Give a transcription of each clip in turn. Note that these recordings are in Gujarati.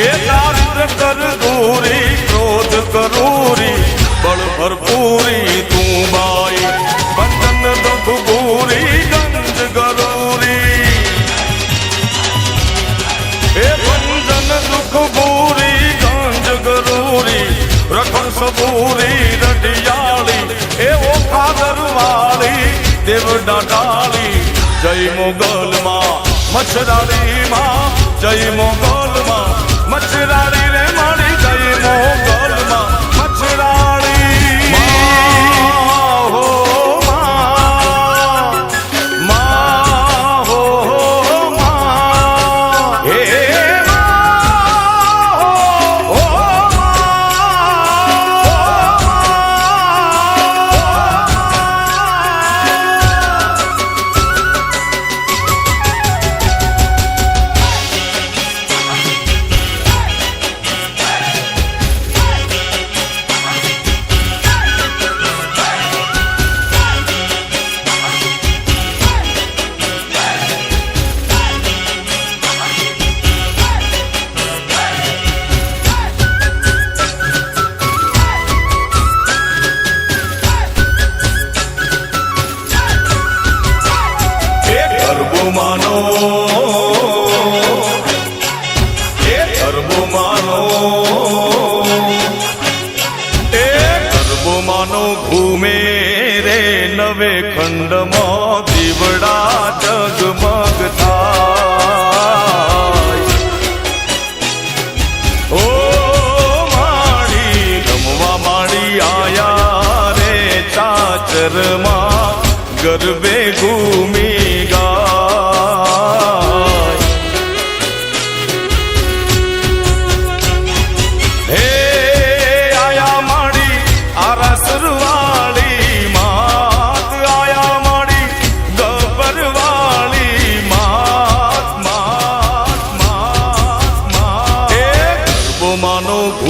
હે નાર કર દૂરી, ક્રોધ કરૂરી, બળ ભરપૂરી, તું બાઈ બંધન દભૂરી ગંજ ગરૂરી. હે બંધન દુઃખ ભૂરી ગંજ ગરૂરી રખણ સબૂરી રડિયાળી હે ઓખા દરવાળી, દેવડા ડાળી જય મોગલમાં મચ્છરાડીમાં જય મોગલમાં. મચ્છરારી રે માણી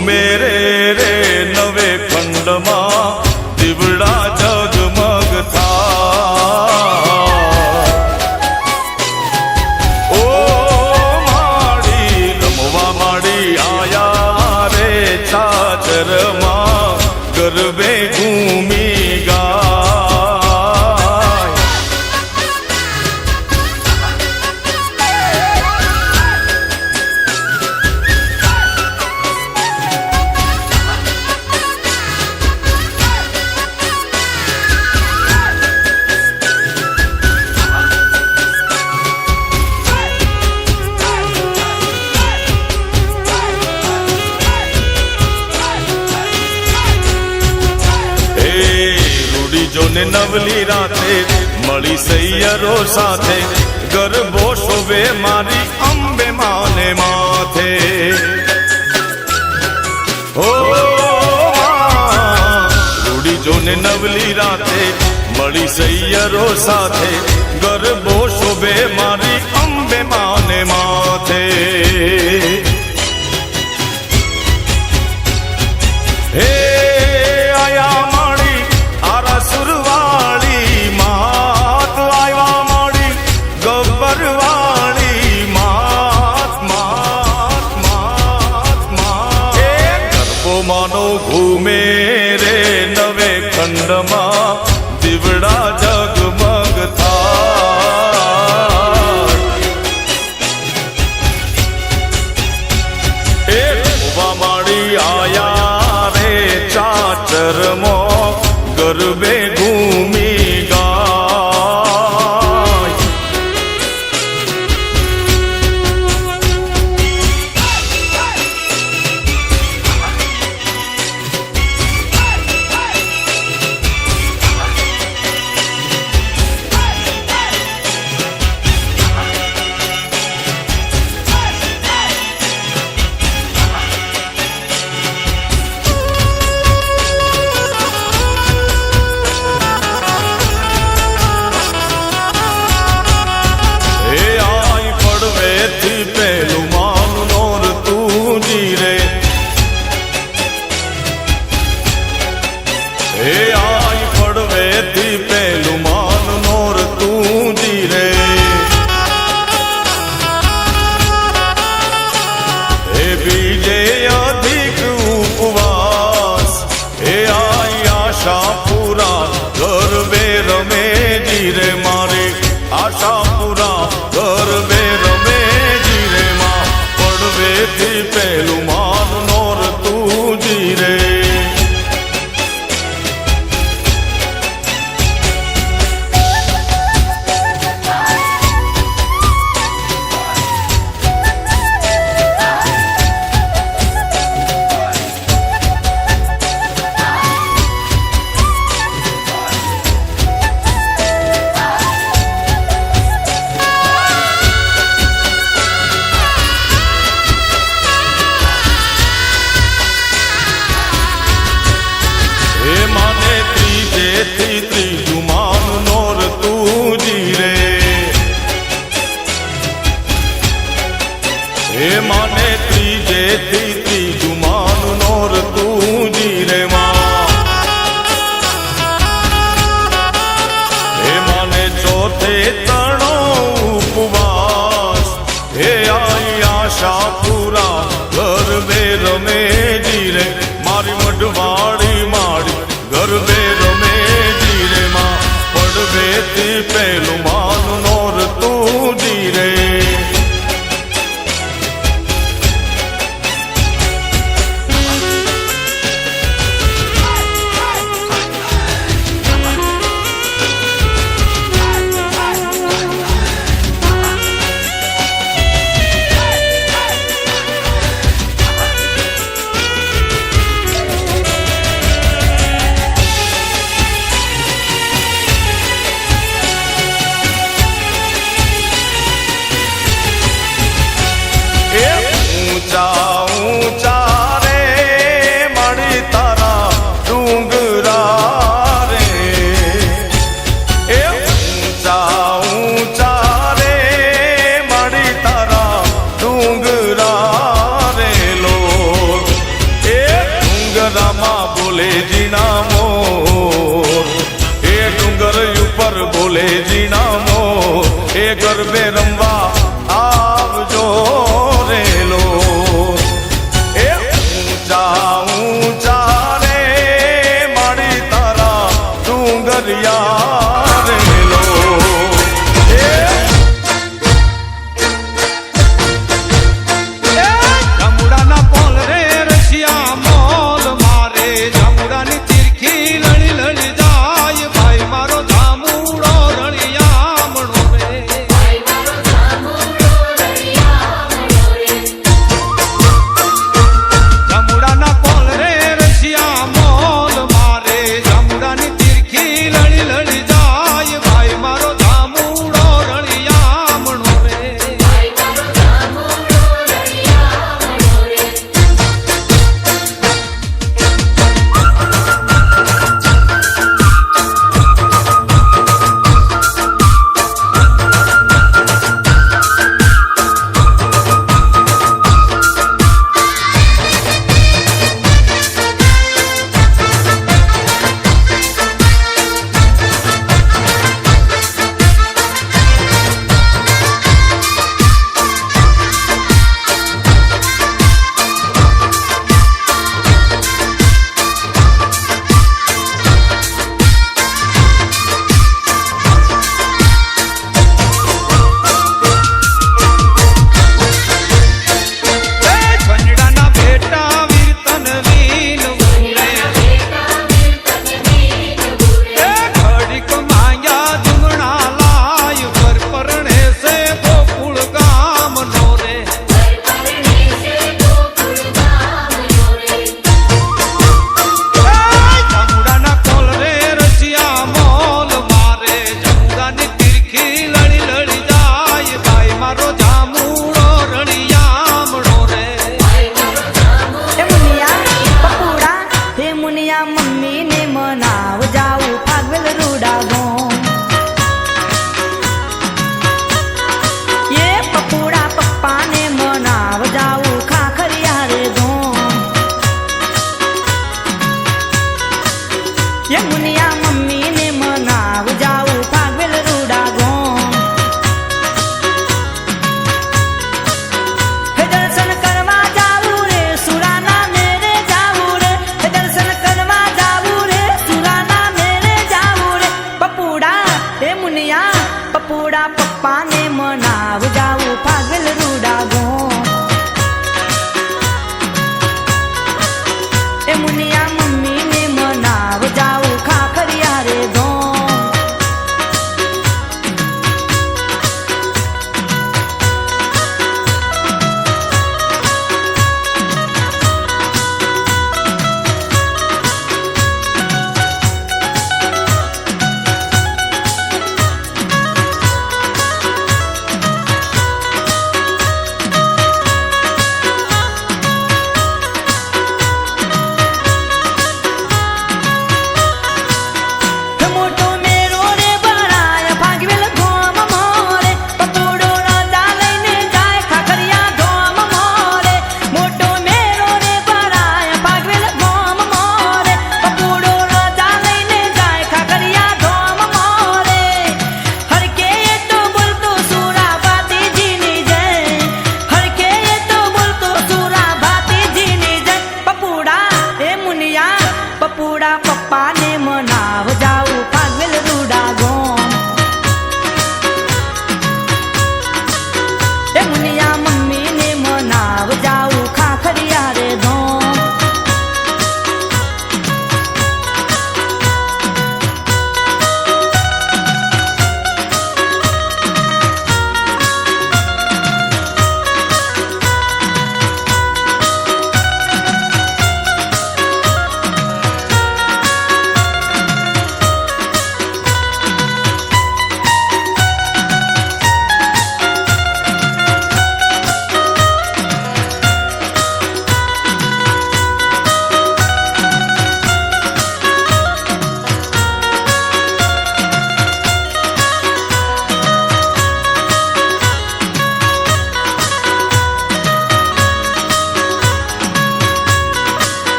मेरे ને નવલી રાતે મળી સૈયરો સાથે ગરબો શોભે મારી અંબે માને માથે. ઓ રૂડી જોને નવલી રાતે મળી સૈયરો સાથે ગરબો રામ ઘર બે રમે જીરે માં પડવેથી પહેલું માં Let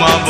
મારી